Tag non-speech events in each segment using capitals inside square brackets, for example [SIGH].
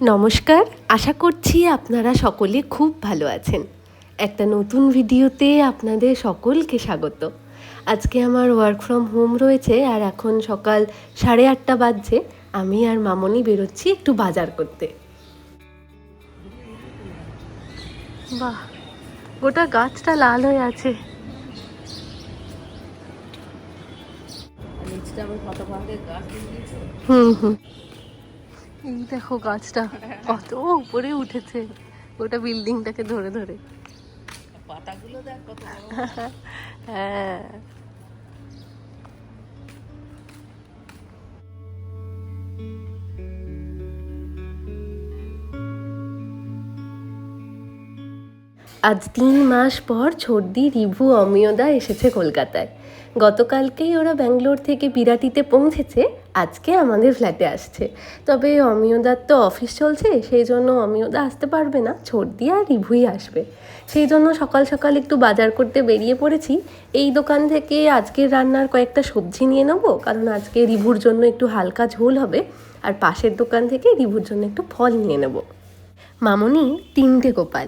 নমস্কার আশা করছি আপনারা সকলে খুব ভালো আছেন। একটা নতুন ভিডিওতে আপনাদের সকলকে স্বাগত। আজকে আমার ওয়ার্ক ফ্রম হোম রয়েছে আর এখন সকাল সাড়ে আটটা বাজছে আমি আর মামনি বেরোচ্ছি একটু বাজার করতে। বাহ গোটা গাছটা লাল হয়ে আছে। হুম হুম। এই দেখো গাছটা কত উপরে উঠেছে। ওটা বিল্ডিংটাকে ধরে ধরে। পাতাগুলো দেখ কত হ্যাঁ। আজ তিন মাস পর ছর্দি রিভু অমিয়দা এসেছে কলকাতায়। গতকালকেই ওরা ব্যাঙ্গালোর থেকে বিরাটিতে পৌঁছেছে। আজকে আমাদের ফ্ল্যাটে আসছে। তবে অমিয়দার তো অফিস চলছে, সেই জন্য অমিয়দা আসতে পারবে না ছর্দি আর রিভুই আসবে। সেই জন্য সকাল সকাল একটু বাজার করতে বেরিয়ে পড়েছি। এই দোকান থেকে আজকের রান্নার কয়েকটা সবজি নিয়ে নেব, কারণ আজকে রিভুর জন্য একটু হালকা ঝোল হবে। আর পাশের দোকান থেকে রিভুর জন্য একটু ফল নিয়ে নেব। মামনি, তিনটে গোপাল।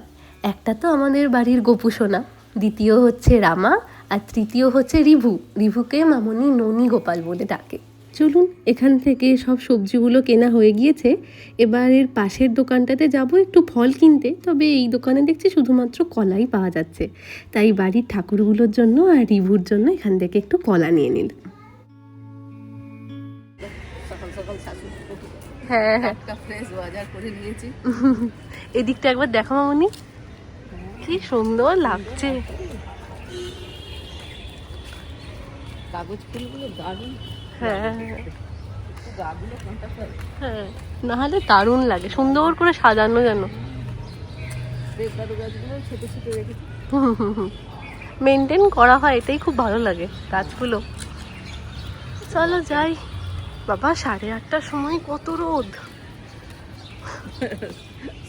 একটা তো আমাদের বাড়ির গোপু সোনা, দ্বিতীয় হচ্ছে রামা, আর তৃতীয় হচ্ছে রিভু। রিভুকে মামনি ননী গোপাল বলে ডাকে। চলুন এখান থেকে সব সবজিগুলো কেনা হয়ে গিয়েছে। এবার এর পাশের দোকানটাতে যাব একটু ফল কিনতে। তবে এই দোকানে দেখছি শুধুমাত্র কলাই পাওয়া যাচ্ছে। তাই বাড়ির ঠাকুরগুলোর জন্য আর রিভুর জন্য এখান থেকে একটু কলা নিয়ে সকাল হ্যাঁ হ্যাঁ। একটা ফ্রেশ বাজার করে নিয়েছি। এদিকটা একবার দেখো মামনি। কি সুন্দর লাগছে। কাগজ ফুলগুলো দারুণ। হ্যাঁ। হ্যাঁ নাহলে দারুণ লাগে সুন্দর করে সাজানো যেন। মেনটেন করা হয় এটাই খুব ভালো লাগে গাছগুলো। চলো যাই। বাবা সাড়ে আটটার সময় কত রোদ।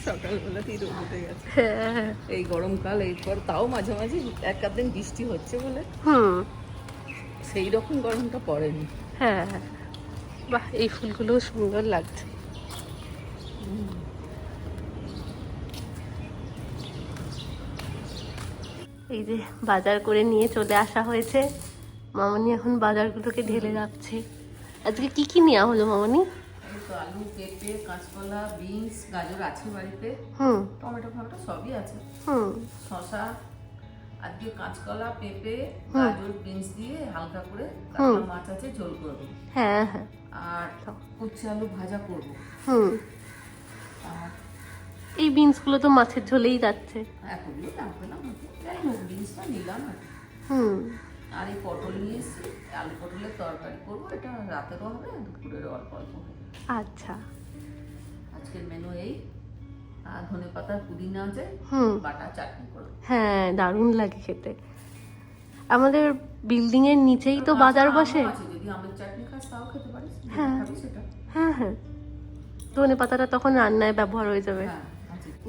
সকালবেলাতেই রোদ উঠে গেছে। হ্যাঁ। এই গরমকাল এরপর তাও মাঝে মাঝে এক দিন বৃষ্টি হচ্ছে বলে। হুম। সেই রকম গরমটা পড়েনি। হ্যাঁ বাহ এই ফুলগুলো সুন্দর লাগছে। এই যে বাজার করে নিয়ে চলে আসা হয়েছে। মামনি এখন বাজারগুলোকে ঢেলে যাচ্ছে আজকে কি কি নেওয়া হলো মামনি? আলু পেঁপে কাঁচকলা বিনস গাজর আছে বাড়িতে। হুম। টমেটো ফমেটো সবই আছে। হুম। শশা আজকে কাঁচকলা পেঁপে গাজর বিনস দিয়ে হালকা করে কাতলা মাছ আছে ঝোল করব হ্যাঁ হ্যাঁ। আর কুচি আলু ভাজা করব। হুম। আর এই বিনসগুলো তো মাছের ঝোলেই যাচ্ছে। এতগুলো লাগবে না যাই হোক বিনসটা নিলাম আর হুম। আর এই পটল নিয়ে এসেছি আলু পটলের তরকারি করব এটা রাতেরও হবে দুপুরের অল্প অল্প আচ্ছা। আজকের মেনু এই। ধনে পাতার পুদিনা আছে বাটা চাটনি করব হ্যাঁ দারুণ লাগে খেতে। আমাদের বিল্ডিং এর নিচেই তো বাজার বসে। যদি আমের চাটনি খাস তাও খেতে পারিস হ্যাঁ। হ্যাঁ হ্যাঁ। ধনে পাতাটা তখন রান্নায় ব্যবহার হয়ে যাবে। হ্যাঁ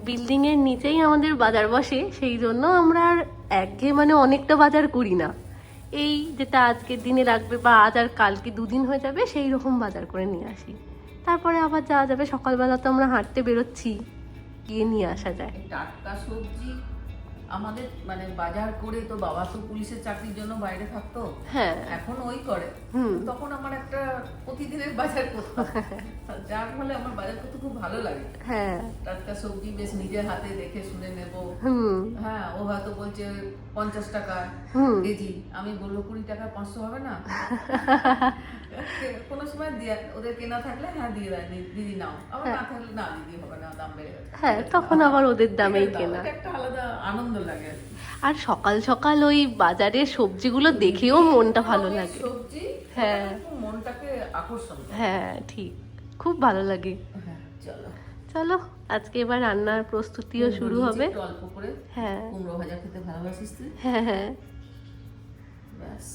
বিল্ডিং এর নিচেই আমাদের বাজার বসে সেই জন্য আমরা আর একে মানে অনেকটা বাজার করি না। এই যেটা আজকের দিনে লাগবে বা আজ আর কালকে দুদিন হয়ে যাবে সেই রকম বাজার করে নিয়ে আসি। তারপরে আবার যাওয়া যাবে সকালবেলা তো আমরা হাঁটতে বেরোচ্ছি। গিয়ে নিয়ে আসা যায় এই টাটকা সবজি আমাদের মানে বাজার করে তো বাবা তো পুলিশের চাকরির জন্য বাইরে থাকতো হ্যাঁ। এখন ওই করে। তখন আমার একটা প্রতিদিনের বাজার করতাম [LAUGHS] যার ফলে আমার বাজার করতে খুব ভালো লাগে। হ্যাঁ। টাটকা সবজি বেশ নিজের হাতে দেখে শুনে নেব। হ্যাঁ ও হয়তো বলছে পঞ্চাশ টাকা কেজি। আমি বলল কুড়ি টাকা পাঁচশো হবে না? [LAUGHS] কোনো সময় দিয়ে ওদের কেনা থাকলে হ্যাঁ দিয়ে দেয় দিদি নাও। আবার না থাকলে না দিদি হবে না দাম বেড়ে গেছে হ্যাঁ তখন আবার ওদের দামেই কেনা। একটা আলাদা আনন্দ লাগে। আর সকাল সকাল ওই বাজারের সবজিগুলো দেখেও মনটা ভালো লাগে। সবজি হ্যাঁ। মনটাকে আকর্ষণ হ্যাঁ ঠিক। খুব ভালো লাগে। হ্যাঁ চলো। চলো আজকে এবার রান্নার প্রস্তুতিও শুরু হবে। অল্প করে। হ্যাঁ। কুমড়ো ভাজা খেতে ভালোবাসিস তুই? হ্যাঁ হ্যাঁ। ব্যাস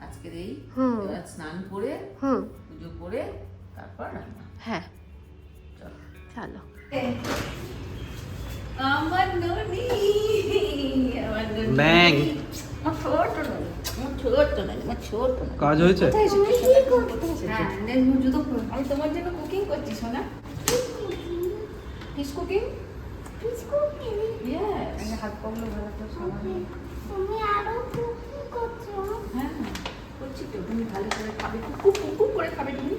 আজকের এই হুম। স্নান করে হুম। পুজো করে তারপর রান্না। হ্যাঁ। চলো। চলো। আমার ননি আমার ননি ব্যাং আমার ছোট ননি আমার ছোট ননি আমার ছোট ননি কাজ হয়েছে? হ্যাঁ নে, জুতো। আমি তোমার জন্য কুকিং করছি সোনা ফিশ কুকিং ইয়েস হাত ভালো তুমি আরও কুকিং করছ হ্যাঁ করছি তো তুমি ভালো করে খাবে কুক কুক করে খাবে তুমি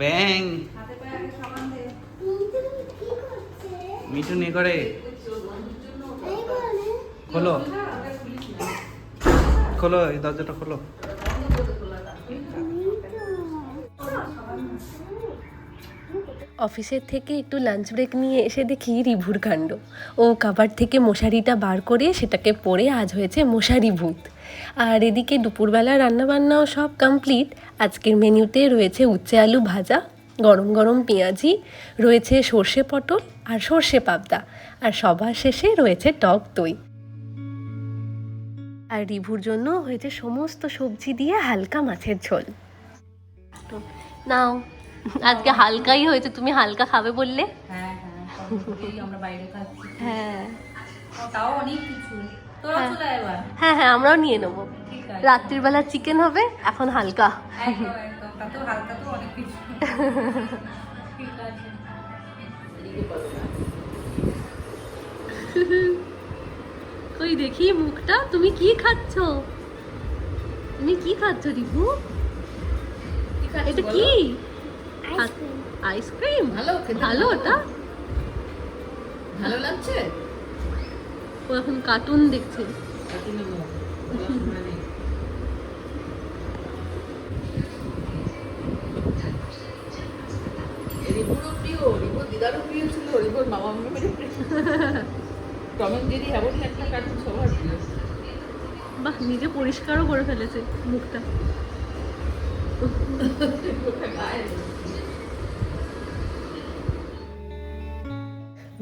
ব্যাং হাতে পায়ে সাবান দে। কিন্তু কি করছে মিঠু নে করে খোলো। খোলো, এই দরজাটা খোলো। অফিসের থেকে একটু লাঞ্চ ব্রেক নিয়ে এসে দেখি রিভুর কাণ্ড। ও কাবার থেকে মশারিটা বার করে সেটাকে পরে আজ হয়েছে মশারি ভূত। আর এদিকে দুপুরবেলা রান্নাবান্নাও সব কমপ্লিট আজকের মেনুতে রয়েছে উচ্চে আলু ভাজা। গরম গরম পেঁয়াজি রয়েছে সর্ষে পটল আর সর্ষে পাবদা। আর সবার শেষে রয়েছে টক দই। আর রিভুর জন্য হয়েছে সমস্ত সবজি দিয়ে হালকা মাছের ঝোল। নাও আজকে হালকাই হয়েছে তুমি হালকা খাবে বললে? হ্যাঁ হ্যাঁ হ্যাঁ। হ্যাঁ। হ্যাঁ হ্যাঁ আমরাও নিয়ে নেব। ঠিক আছে। রাত্রির বেলা চিকেন হবে এখন হালকা। একদম তাতেও হালকা তো অনেক কিছু। ঠিক আছে। কই দেখি মুখটা তুমি কি খাচ্ছ? তুমি কি খাচ্ছ রিভু এটা কি? আইসক্রিম ভালো ভালো। ওটা? ভালো লাগছে? ও এখন কার্টুন দেখছে। রিপুরও [LAUGHS] প্রিয় প্রিয় ছিল মামা মামিরও প্রিয় টম জেরি এমনই একটা কার্টুন সবার প্রিয়। বাহ নিজে পরিষ্কারও করে ফেলেছে মুখটা।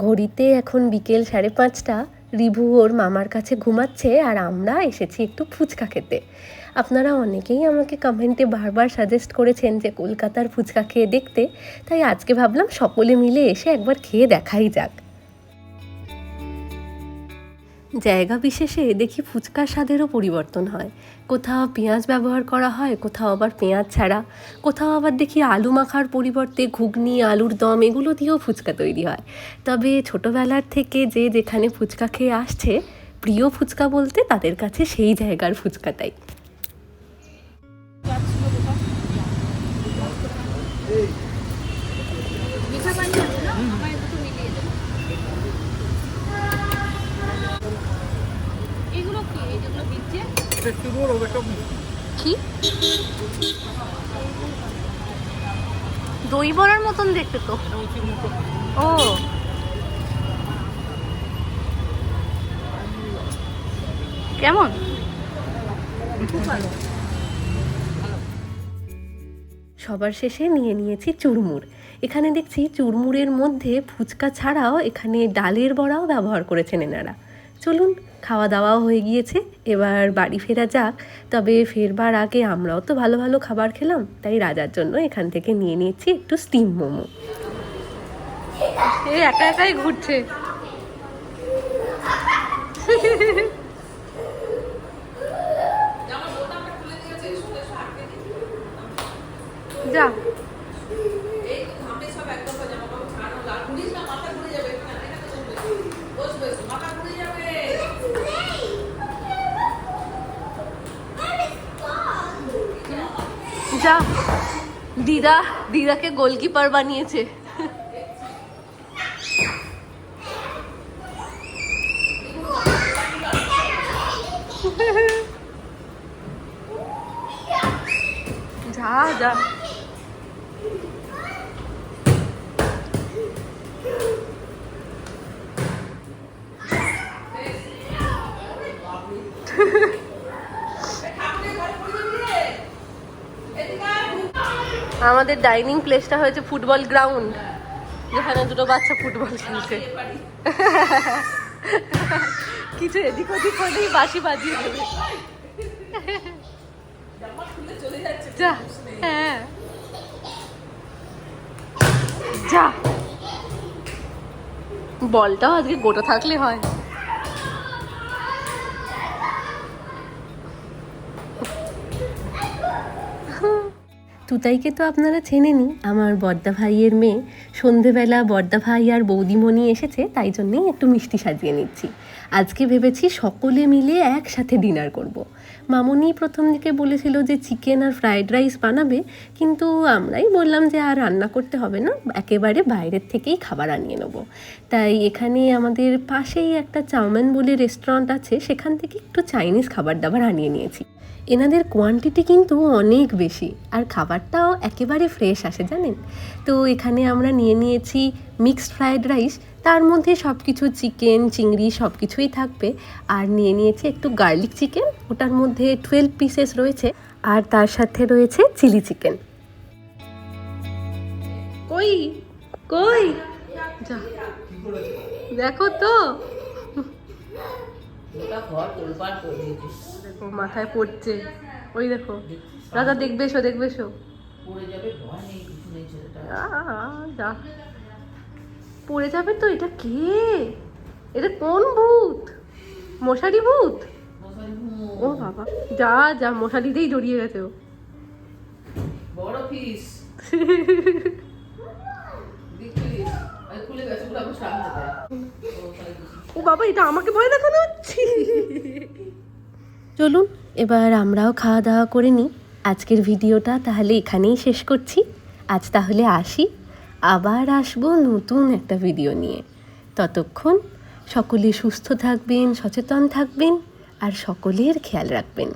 ঘড়িতে এখন বিকেল সাড়ে পাঁচটা রিভু ওর মামার কাছে ঘুমাচ্ছে আর আমরা এসেছি একটু ফুচকা খেতে। আপনারা অনেকেই আমাকে কমেন্টে বারবার সাজেস্ট করেছেন যে কলকাতার ফুচকা খেয়ে দেখতে, তাই আজকে ভাবলাম সকলে মিলে এসে একবার খেয়ে দেখাই যাক। জায়গা বিশেষে দেখি ফুচকার স্বাদেরও পরিবর্তন হয়। কোথাও পেঁয়াজ ব্যবহার করা হয়, কোথাও আবার পেঁয়াজ ছাড়া। কোথাও আবার দেখি আলু মাখার পরিবর্তে ঘুগনি, আলুর দম, এগুলো দিয়েও ফুচকা তৈরি হয়। তবে ছোটোবেলার থেকে যে যেখানে ফুচকা খেয়ে আসছে, প্রিয় ফুচকা বলতে তাদের কাছে সেই জায়গার ফুচকাটাই। দই বড়ার মতন দেখতে তো। ও। কেমন? সবার শেষে নিয়ে নিয়েছি চুরমুর। এখানে দেখছি চুরমুরের মধ্যে ফুচকা ছাড়াও এখানে ডালের বড়াও ব্যবহার করেছেন এনারা। চলুন খাওয়া দাওয়াও হয়ে গিয়েছে। এবার বাড়ি ফেরা যাক। তবে ফেরবার আগে আমরাও তো ভালো ভালো খাবার খেলাম। তাই রাজার জন্য এখান থেকে নিয়ে নিয়েছি একটু স্টিম মোমো। এ একা একাই ঘুরছে। যা। যা দিদা দিদাকে গোলকিপার বানিয়েছে। যা যা। আমাদের ডাইনিং প্লেসটা হয়েছে ফুটবল গ্রাউন্ড যেখানে দুটো বাচ্চা ফুটবল খেলছে। কিছু এদিক ওদিক হলেই বাঁশি বাজিয়ে দেবে। যা হ্যাঁ। যা। বলটাও আজকে গোটা থাকলে হয়। তুতাইকে তো আপনারা চেনেনই। আমার বর্দা ভাইয়ের মেয়ে। সন্ধেবেলা বর্দা ভাই আর বৌদিমণি এসেছে, তাই জন্যেই একটু মিষ্টি সাজিয়ে নিচ্ছি। আজকে ভেবেছি সকলে মিলে একসাথে ডিনার করব। মামনি প্রথম দিকে বলেছিল যে চিকেন আর ফ্রায়েড রাইস বানাবে, কিন্তু আমরাই বললাম যে আর রান্না করতে হবে না, একেবারে বাইরের থেকেই খাবার আনিয়ে নেব। তাই এখানে আমাদের পাশেই একটা চাউমিন বলে রেস্টুরেন্ট আছে, সেখান থেকে একটু চাইনিজ খাবার দাবার আনিয়ে নিয়েছি। এনাদের কোয়ান্টিটি কিন্তু অনেক বেশি, আর খাবারটাও একেবারে ফ্রেশ আসে, জানেন? তো এখানে আমরা নিয়ে নিয়েছি মিক্সড ফ্রায়েড রাইস তার মধ্যে সব কিছু চিকেন চিংড়ি সব কিছুই থাকবে। আর নিয়ে নিয়েছি একটু গার্লিক চিকেন ওটার মধ্যে টুয়েলভ পিসেস রয়েছে, আর তার সাথে রয়েছে চিলি চিকেন কই? কই? দেখো তো। দেখো মাথায় পড়ছে। ওই দেখো রাজা দেখবে এসো দেখবে এসো। যা। পড়ে যাবে তো এটা কে? এটা কোন ভূত? মশারি ভূত? ও বাবা যা যা মশারিতেই জড়িয়ে গেছে ও। বড় ফিস [LAUGHS] খুলে গেছে আমার সামনে। ও বাবা, এটা আমাকে ভয় দেখানো হচ্ছে? চলুন, এবার আমরাও খাওয়া দাওয়া করে নিই। আজকের ভিডিওটা তাহলে এখানেই শেষ করছি। আজ তাহলে আসি। আবার আসব নতুন একটা ভিডিও নিয়ে। ততক্ষণ সকলে সুস্থ থাকবেন, সচেতন থাকবেন, আর সকলের খেয়াল রাখবেন।